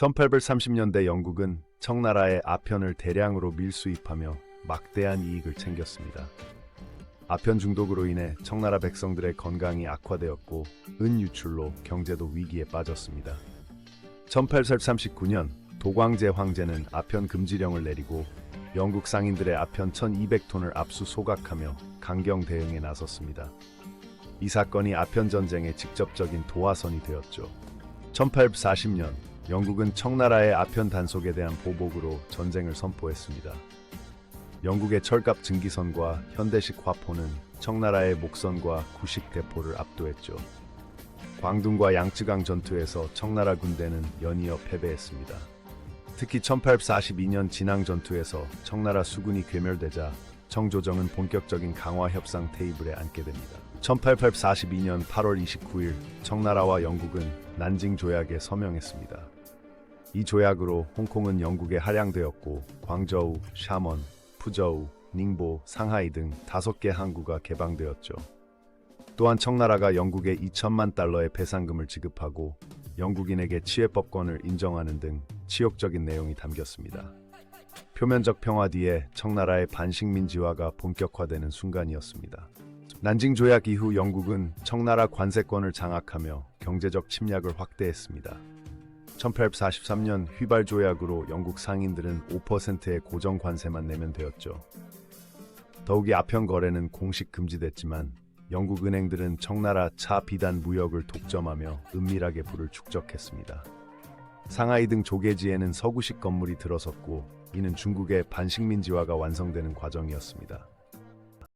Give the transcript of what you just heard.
1830년대 영국은 청나라의 아편을 대량으로 밀수입하며 막대한 이익을 챙겼습니다. 아편 중독으로 인해 청나라 백성들의 건강이 악화되었고 은 유출로 경제도 위기에 빠졌습니다. 1839년 도광제 황제는 아편 금지령을 내리고 영국 상인들의 아편 1200톤을 압수 소각하며 강경 대응에 나섰습니다. 이 사건이 아편 전쟁의 직접적인 도화선이 되었죠. 1840년 영국은 청나라의 아편 단속에 대한 보복으로 전쟁을 선포했습니다. 영국의 철갑 증기선과 현대식 화포는 청나라의 목선과 구식 대포를 압도했죠. 광둥과 양쯔강 전투에서 청나라 군대는 연이어 패배했습니다. 특히 1842년 진앙 전투에서 청나라 수군이 괴멸되자 청조정은 본격적인 강화 협상 테이블에 앉게 됩니다. 1842년 8월 29일 청나라와 영국은 난징 조약에 서명했습니다. 이 조약으로 홍콩은 영국에 할양되었고 광저우, 샤먼, 푸저우, 닝보, 상하이 등 다섯 개 항구가 개방되었죠. 또한 청나라가 영국에 2천만 달러의 배상금을 지급하고 영국인에게 치해법권을 인정하는 등 치욕적인 내용이 담겼습니다. 표면적 평화 뒤에 청나라의 반식민지화가 본격화되는 순간이었습니다. 난징 조약 이후 영국은 청나라 관세권을 장악하며 경제적 침략을 확대했습니다. 1843년 휘발 조약으로 영국 상인들은 5%의 고정 관세만 내면 되었죠. 더욱이 아편 거래는 공식 금지됐지만 영국 은행들은 청나라 차 비단 무역을 독점하며 은밀하게 부를 축적했습니다. 상하이 등 조개지에는 서구식 건물이 들어섰고 이는 중국의 반식민지화가 완성되는 과정이었습니다.